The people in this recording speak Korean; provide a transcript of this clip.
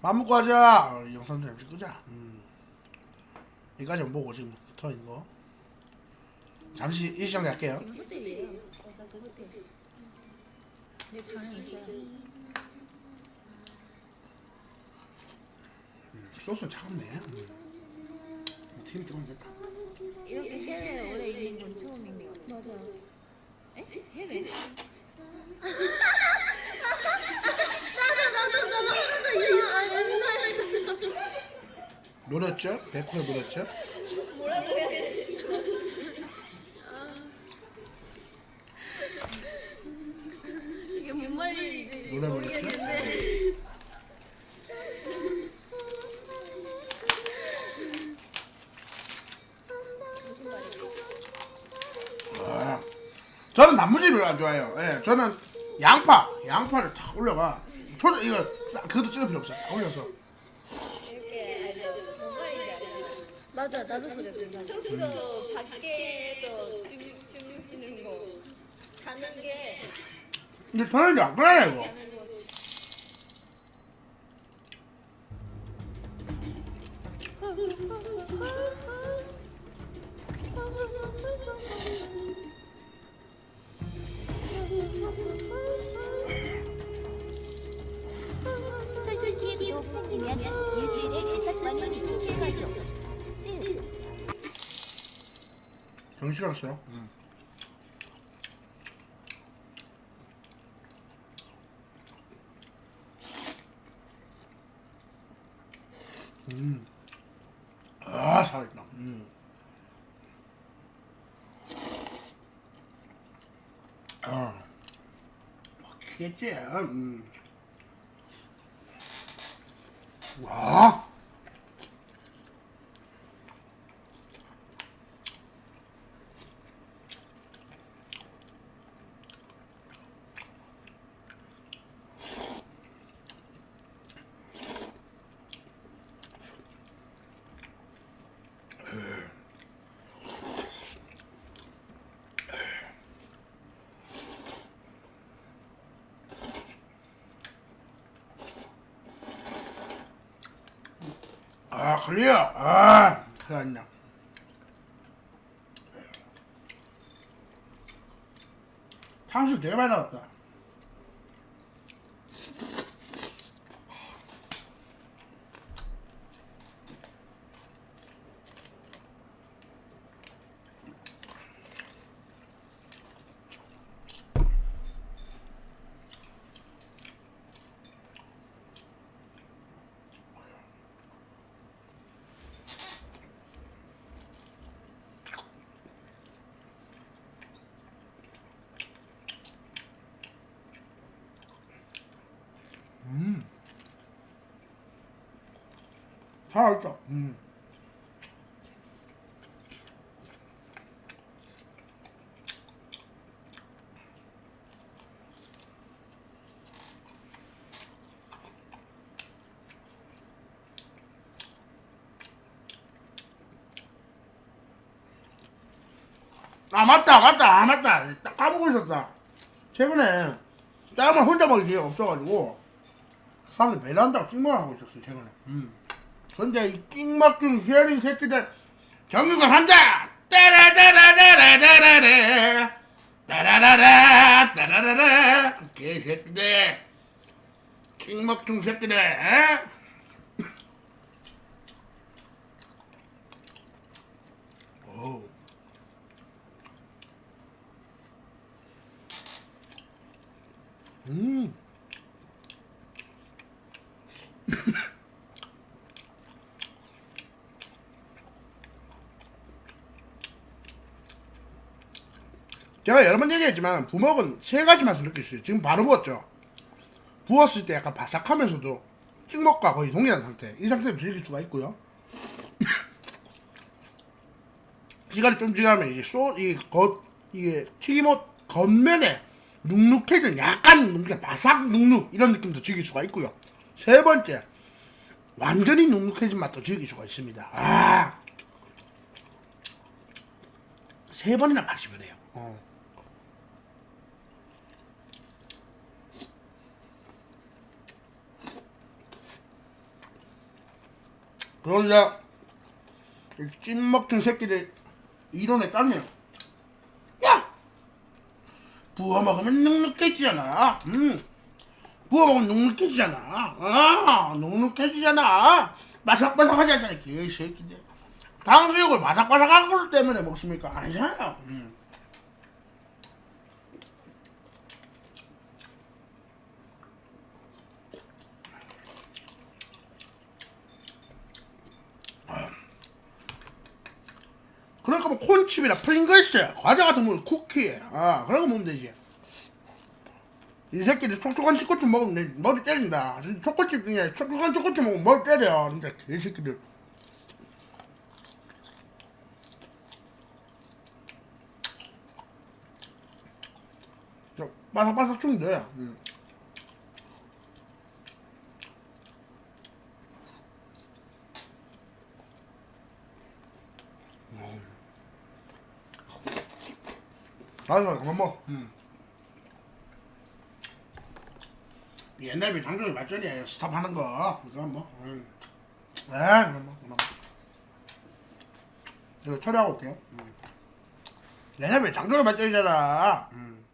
밥 먹고 하자. 어, 영상 좀 잠시 끄자. 음. 여기까지 보고 지금 터인 거. 잠시 일시정 할게요. 지금 호텔이에요. 어, 나그 호텔. 내 방에 있어요. 음, 소스는 차갑네. 음. 튀김 뜨면 됐다. 이렇게 해외에 오래 있는 건 처음인 것 같아요. 맞아요. 에? 해외? 노렸죠? 백호에 노렸죠? 이게 뭔 말인지 노래 부르죠? 아, 저는 단무지 별로 안 좋아해요. 예, 저는 양파, 양파를 탁 올려가. 저는 이거 싹 그것도 찍을 필요 없어. 다 올려서. 이렇게 알죠? 맞아, 나도 그래. 숙소 밖에서 주, 주무시는 거 자는 게 근데 저는 안 그래 이거. 자는 거 솔솔기에 구독 생기면 정식 알았어요. 음. 음. 아, 살아있다. 음. 아. 먹겠지. 음. 와. 아, 클리어. 아, 큰일 났네. 탕수육 되게 많이 나왔다. 음. 살아있다. 음. 아 맞다 맞다 아 맞다 딱 까먹고 있었다 최근에 딸만 혼자 먹을 기회가 없어가지고 사람들 베란다고 찍먹을 하고 있었어요 최근에 음. 근데 이 찍먹 중 쉐리 새끼들 정육을 한다 따라따라따라따라따라 따라라라 따라라라 개새끼들 찍먹 중 새끼들 에? 오. 음. 제가 여러 번 얘기했지만 부먹은 세 가지 맛을 느낄 수 있어요. 지금 바로 부었죠. 부었을 때 약간 바삭하면서도 찍먹과 거의 동일한 상태. 이 상태로 즐길 수가 있고요. 시간이 좀 지나면 이 소, 이 겉, 이게 튀김옷 겉면에 눅눅해진 약간 이렇게 바삭 눅눅 이런 느낌도 즐길 수가 있고요. 세 번째, 완전히 눅눅해진 맛도 즐길 수가 있습니다. 아, 세 번이나 마시면 해요. 어. 그러자 이 찐먹힌 새끼들 이론에 따르면 야! 부어 먹으면 눅눅해지잖아. 음 부어 먹으면 눅눅해지잖아. 아 눅눅해지잖아. 바삭바삭하지 않잖아 개새끼들. 당수육을 바삭바삭한 것 때문에 먹습니까? 아니잖아요. 음. 뭐 콘칩이나 프링글스 과자 같은 거 쿠키 아 그런 거 먹으면 되지 이 새끼들 촉촉한 초코칩 먹으면 내 머리 때린다 초코칩 중에 촉촉한 초코칩 먹으면 머리 때려 진짜 개새끼들 저 바삭바삭 좀 돼. 음. 아유, 그만 먹어. 음. 옛날 비 장정이 발전이에요. 스탑 하는 거. 이거 뭐. 음. 에, 그만 먹어. 그만 먹어. 이거 처리하고 올게요. 음. 옛날 비 장정이 발전이잖아. 음.